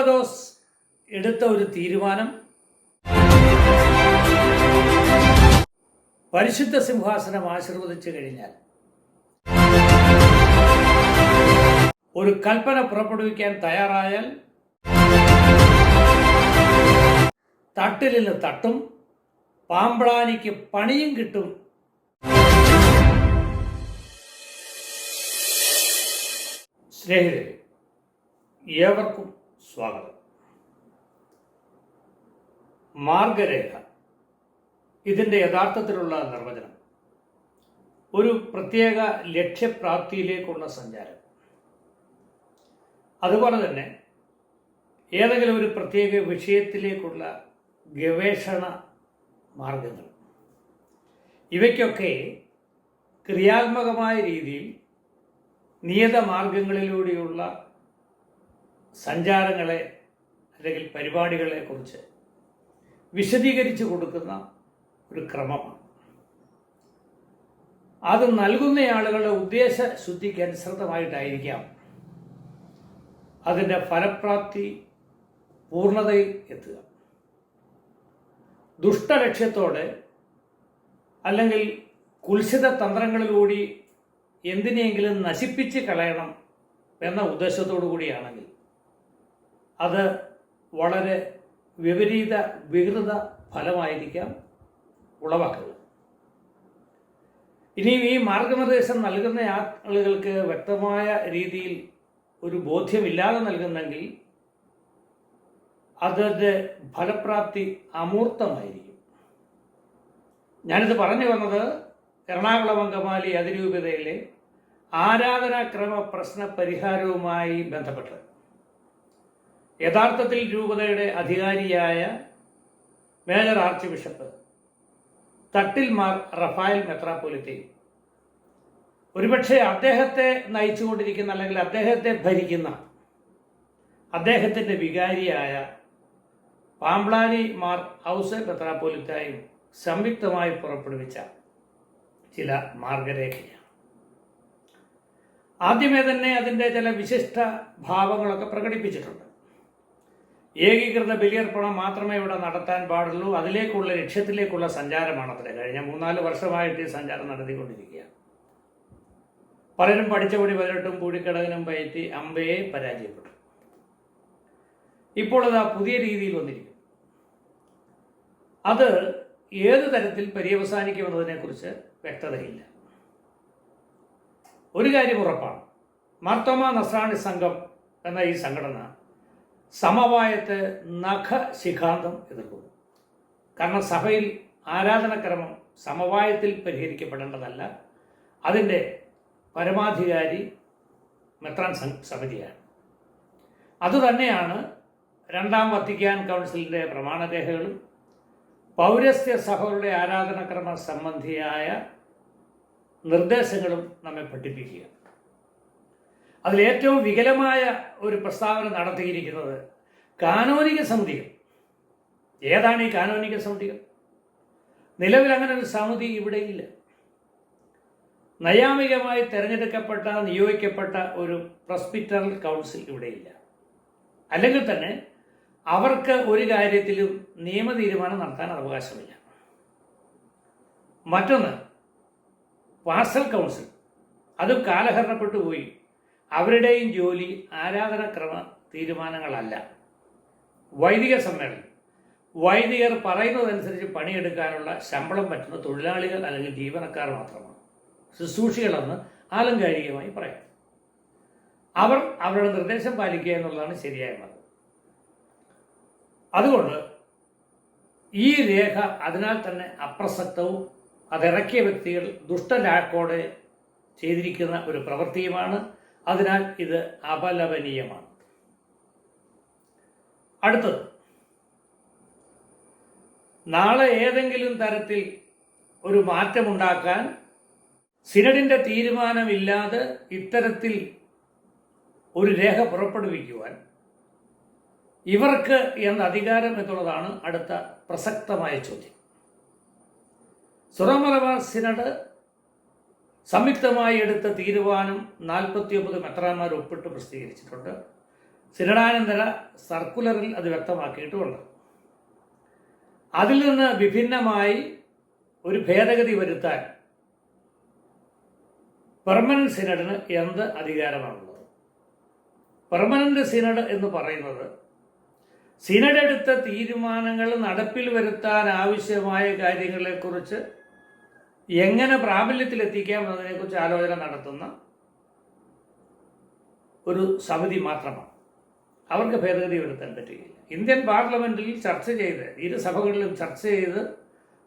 സുനോദോസ് എടുത്ത ഒരു തീരുമാനം. പരിശുദ്ധ സിംഹാസനം ആശീർവദിച്ചു കഴിഞ്ഞാൽ ഒരു കൽപ്പന പുറപ്പെടുവിക്കാൻ തയ്യാറായാൽ തട്ടിലിന് തട്ടും പാമ്പ്ളാനിക്ക് പണിയും കിട്ടും. സ്നേഹിതരെ ഏവർക്കും സ്വാഗതം. മാർഗരേഖ. ഇതിന്റെ യഥാർത്ഥത്തിലുള്ള നിർവചനം. ഒരു പ്രത്യേക ലക്ഷ്യപ്രാപ്തിയിലേക്കുള്ള സഞ്ചാരം. അതുപോലെ തന്നെ ഏതെങ്കിലും ഒരു പ്രത്യേക വിഷയത്തിലേക്കുള്ള ഗവേഷണ മാർഗങ്ങൾ. ഇവയ്ക്കൊക്കെ ക്രിയാത്മകമായ രീതിയിൽ നിയത മാർഗങ്ങളിലൂടെയുള്ള സഞ്ചാരങ്ങളെ അല്ലെങ്കിൽ പരിപാടികളെ കുറിച്ച് വിശദീകരിച്ചു കൊടുക്കുന്ന ഒരു ക്രമമാണ്. അത് നൽകുന്ന ആളുകളുടെ ഉദ്ദേശ ശുദ്ധിക്ക് അനുസൃതമായിട്ടായിരിക്കാം അതിന്റെ ഫലപ്രാപ്തി പൂർണതയിൽ എത്തുക. ദുഷ്ടലക്ഷ്യത്തോടെ അല്ലെങ്കിൽ കുൽസിത തന്ത്രങ്ങളിലൂടി എന്തിനെയെങ്കിലും നശിപ്പിച്ച് കളയണം എന്ന ഉദ്ദേശത്തോടു കൂടിയാണെങ്കിൽ അത് വളരെ വിപരീത വികൃത ഫലമായിരിക്കാം ഉളവാക്കുന്നത്. ഇനിയും ഈ മാർഗനിർദ്ദേശം നൽകുന്ന ആളുകൾക്ക് വ്യക്തമായ രീതിയിൽ ഒരു ബോധ്യമില്ലാതെ നൽകുന്നെങ്കിൽ അതിന്റെ ഫലപ്രാപ്തി അമൂർത്തമായിരിക്കും. ഞാനിത് പറഞ്ഞു വന്നത് എറണാകുളം അങ്കമാലി അതിരൂപതയിലെ ആരാധനാക്രമ പ്രശ്ന പരിഹാരവുമായി ബന്ധപ്പെട്ട്. യഥാർത്ഥത്തിൽ രൂപതയുടെ അധികാരിയായ major arch bishop Thattil Mar Raphael മെത്രാപ്പൊലിത്തയും. ഒരുപക്ഷെ അദ്ദേഹത്തെ നയിച്ചുകൊണ്ടിരിക്കുന്ന അല്ലെങ്കിൽ അദ്ദേഹത്തെ ഭരിക്കുന്ന അദ്ദേഹത്തിന്റെ വികാരിയായ പാമ്പ്ലാനി മാർ ഹൗസ് മെത്രാപ്പൊലിത്തായും സംയുക്തമായി പുറപ്പെടുവിച്ച ചില മാർഗരേഖയാണ്. ആദ്യമേ തന്നെ അതിന്റെ ചില വിശിഷ്ട ഭാവങ്ങളൊക്കെ പ്രകടിപ്പിച്ചിട്ടുണ്ട്. ഏകീകൃത ബലിയർപ്പണം മാത്രമേ ഇവിടെ നടത്താൻ പാടുള്ളൂ. അതിലേക്കുള്ള ലക്ഷ്യത്തിലേക്കുള്ള സഞ്ചാരമാണ് അത്ര കഴിഞ്ഞ മൂന്നാൽ വർഷമായിട്ട് ഈ സഞ്ചാരം നടത്തിക്കൊണ്ടിരിക്കുകയാണ്. പലരും പഠിച്ചപടി പതിനെട്ടും കൂടിക്കടകനും പയറ്റി അമ്പയെ പരാജയപ്പെട്ടു. ഇപ്പോൾ അത് ആ പുതിയ രീതിയിൽ വന്നിരിക്കും അത് ഏത് തരത്തിൽ പര്യവസാനിക്കുമെന്നതിനെക്കുറിച്ച് വ്യക്തതയില്ല. ഒരു കാര്യം ഉറപ്പാണ്. മാർത്തോമ നസ്രാണി സംഘം എന്ന ഈ സംഘടന സമവായത്തെ നഖ ശിഖാന്തം എതിർക്കുന്നു കാരണം സഭയിൽ ആരാധനക്രമം സമവായത്തിൽ പരിഹരിക്കപ്പെടേണ്ടതല്ല. അതിന്റെ പരമാധികാരി മെത്രാൻ സമിതിയാണ്. അതുതന്നെയാണ് രണ്ടാം വത്തിക്കാൻ കൗൺസിലിന്റെ പ്രമാണരേഖകളും പൗരസ്ത്യ സഭകളുടെ ആരാധനക്രമ സംബന്ധിയായ നിർദ്ദേശങ്ങളും നമ്മെ പഠിപ്പിക്കുക അതിലേറ്റവും വികലമായ ഒരു പ്രസ്താവന നടത്തിയിരിക്കുന്നത് കാനോനിക സമിതികൾ. ഏതാണ് ഈ കാനോനിക സമിതികൾ? നിലവിൽ അങ്ങനെ ഒരു സമിതി ഇവിടെ ഇല്ല. നയാമികമായി തിരഞ്ഞെടുക്കപ്പെട്ട നിയോഗിക്കപ്പെട്ട ഒരു പ്രസ്പിറ്ററൽ കൗൺസിൽ ഇവിടെയില്ല അല്ലെങ്കിൽ തന്നെ അവർക്ക് ഒരു കാര്യത്തിലും നിയമ തീരുമാനം നടത്താൻ അവകാശമില്ല. മറ്റൊന്ന് പാർസൽ കൗൺസിൽ. അതും കാലഹരണപ്പെട്ടു പോയി. അവരുടെയും ജോലി ആരാധനക്രമ തീരുമാനങ്ങളല്ല. വൈദിക സമ്മേളനം. വൈദികർ പറയുന്നതനുസരിച്ച് പണിയെടുക്കാനുള്ള ശമ്പളം പറ്റുന്ന തൊഴിലാളികൾ അല്ലെങ്കിൽ ജീവനക്കാർ മാത്രമാണ്. ശുശ്രൂഷികളെന്ന് ആലങ്കാരികമായി പറയാം. അവർ അവരുടെ നിർദ്ദേശം പാലിക്കുക എന്നുള്ളതാണ് ശരിയായ മാർഗം. അതുകൊണ്ട് ഈ രേഖ അതിനാൽ തന്നെ അപ്രസക്തവും അതിറക്കിയ വ്യക്തികൾ ദുഷ്ടലാക്കോടെ ചെയ്തിരിക്കുന്ന ഒരു പ്രവൃത്തിയുമാണ് അതിനാൽ ഇത് അപലപനീയമാണ്. അടുത്തത്. നാളെ ഏതെങ്കിലും തരത്തിൽ ഒരു മാറ്റമുണ്ടാക്കാൻ സിനഡിന്റെ തീരുമാനമില്ലാതെ ഇത്തരത്തിൽ ഒരു രേഖ പുറപ്പെടുവിക്കുവാൻ ഇവർക്ക് എന്ന അധികാരം എന്നുള്ളതാണ് അടുത്ത പ്രസക്തമായ ചോദ്യം. സുറമലബാർ സിനഡ് സംയുക്തമായി എടുത്ത തീരുമാനം നാൽപ്പത്തി ഒമ്പത് മെത്രാന്മാർ ഒപ്പിട്ട് പ്രസിദ്ധീകരിച്ചിട്ടുണ്ട്. സിനഡാനന്തര സർക്കുലറിൽ അത് വ്യക്തമാക്കിയിട്ടുമുണ്ട്. അതിൽ നിന്ന് വിഭിന്നമായി ഒരു ഭേദഗതി വരുത്താൻ പെർമനന്റ് സിനഡിന് എന്ത് അധികാരമാണുള്ളത്? പെർമനന്റ് സിനഡ് എന്ന് പറയുന്നത് സിനഡ് എടുത്ത തീരുമാനങ്ങൾ നടപ്പിൽ വരുത്താൻ ആവശ്യമായ കാര്യങ്ങളെക്കുറിച്ച് എങ്ങനെ പ്രാബല്യത്തിലെത്തിക്കാം എന്നതിനെക്കുറിച്ച് ആലോചന നടത്തുന്ന ഒരു സമിതി മാത്രമാണ്. അവർക്ക് ഭേദഗതി വരുത്താൻ പറ്റുകയില്ല. ഇന്ത്യൻ പാർലമെന്റിൽ ചർച്ച ചെയ്ത് ഇരു സഭകളിലും ചർച്ച ചെയ്ത്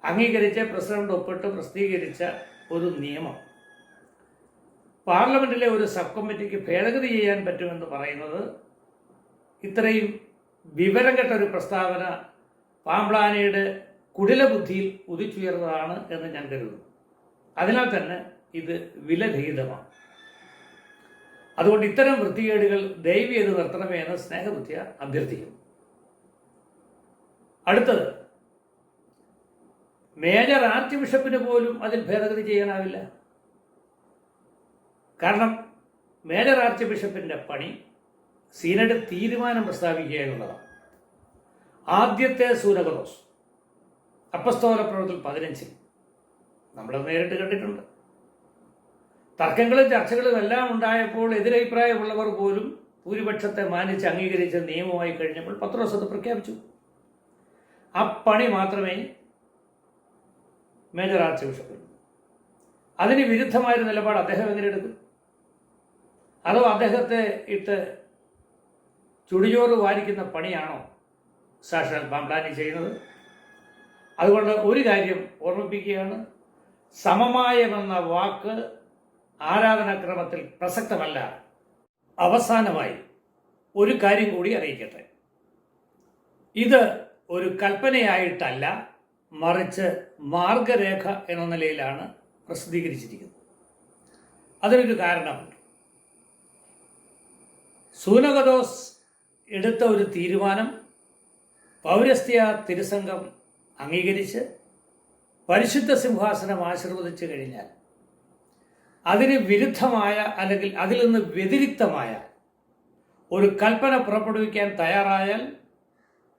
അംഗീകരിച്ച പ്രസിഡന്റ് ഒപ്പിട്ട് പ്രസിദ്ധീകരിച്ച ഒരു നിയമം. പാർലമെന്റിലെ ഒരു സബ് കമ്മിറ്റിക്ക് ഭേദഗതി ചെയ്യാൻ പറ്റുമെന്ന് പറയുന്നത് ഇത്രയും വിവരം കെട്ട ഒരു പ്രസ്താവന പാംപ്ലാനയുടെ കുടിലബുദ്ധിയിൽ ഉദിച്ചുയർന്നതാണ് എന്ന് ഞാൻ കരുതുന്നു. അതിനാൽ തന്നെ ഇത് വിലരഹിതമാണ്. അതുകൊണ്ട് ഇത്തരം വൃത്തികേടുകൾ ദയവ് ചെയ്ത് നിർത്തണമേ എന്ന് സ്നേഹബുദ്ധിയ അഭ്യർത്ഥിക്കുന്നു. അടുത്തത് മേജർ ആർച്ച് ബിഷപ്പിന് പോലും അതിൽ ഭേദഗതി ചെയ്യാനാവില്ല. കാരണം മേജർ ആർച്ച് ബിഷപ്പിന്റെ പണി സീനഡ് തീരുമാനം പ്രസ്താവിക്കുക എന്നുള്ളതാണ്. ആദ്യത്തെ സൂനകദോസ് അപ്പസ്തോല പ്രവർത്തനം പതിനഞ്ചിൽ നമ്മളത് നേരിട്ട് കണ്ടിട്ടുണ്ട്. തർക്കങ്ങളും ചർച്ചകളും എല്ലാം ഉണ്ടായപ്പോൾ എതിരഭിപ്രായമുള്ളവർ പോലും ഭൂരിപക്ഷത്തെ മാനിച്ച് അംഗീകരിച്ച നിയമമായി കഴിഞ്ഞപ്പോൾ പത്രോസ് അത് പ്രഖ്യാപിച്ചു. ആ പണി മാത്രമേ മേജർ ആർച്ച് ബിഷപ്പ് അതിന് വിരുദ്ധമായൊരു നിലപാട് അദ്ദേഹം എങ്ങനെ എടുക്കും? അതോ അദ്ദേഹത്തെ ഇട്ട് ചുടിചോറ് വാരിക്കുന്ന പണിയാണോ സാക്ഷാൽ പാംപ്ലാനി ചെയ്യുന്നത്? അതുകൊണ്ട് ഒരു കാര്യം ഓർമ്മിപ്പിക്കുകയാണ്. സമമായമെന്ന വാക്ക് ആരാധനാക്രമത്തിൽ പ്രസക്തമല്ല. അവസാനമായി ഒരു കാര്യം കൂടി അറിയിക്കട്ടെ. ഇത് ഒരു കൽപ്പനയായിട്ടല്ല മറിച്ച് മാർഗരേഖ എന്ന നിലയിലാണ് പ്രസിദ്ധീകരിച്ചിരിക്കുന്നത്. അതിനൊരു കാരണമുണ്ട്. സൂനകദോസ് എടുത്ത ഒരു തീരുമാനം പൗരസ്ത്യ തിരുസംഘം അംഗീകരിച്ച് പരിശുദ്ധ സിംഹാസനം ആശീർവദിച്ചു കഴിഞ്ഞാൽ അതിന് വിരുദ്ധമായ അല്ലെങ്കിൽ അതിൽ നിന്ന് വ്യതിരിക്തമായ ഒരു കൽപ്പന പുറപ്പെടുവിക്കാൻ തയ്യാറായാൽ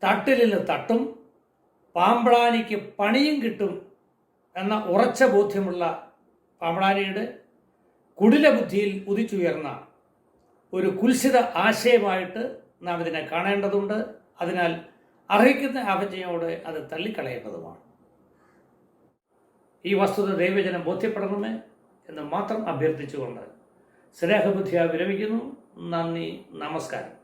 തട്ടിലിന് തട്ടും പാമ്പ്ളാനിക്ക് പണിയും കിട്ടും എന്ന ഉറച്ച ബോധ്യമുള്ള പാമ്പ്ളാനിയുടെ കുടില ബുദ്ധിയിൽ ഉദിച്ചുയർന്ന ഒരു കുൽസിത ആശയമായിട്ട് നാം ഇതിനെ കാണേണ്ടതുണ്ട്. അതിനാൽ അർഹിക്കുന്ന അപജയോടെ അത് തള്ളിക്കളയേണ്ടതുമാണ്. ഈ വസ്തുത ദൈവജനം ബോധ്യപ്പെടണമേ എന്ന് മാത്രം അഭ്യർത്ഥിച്ചുകൊണ്ട് സ്നേഹബുദ്ധിയ വിരമിക്കുന്നു. നന്ദി നമസ്കാരം.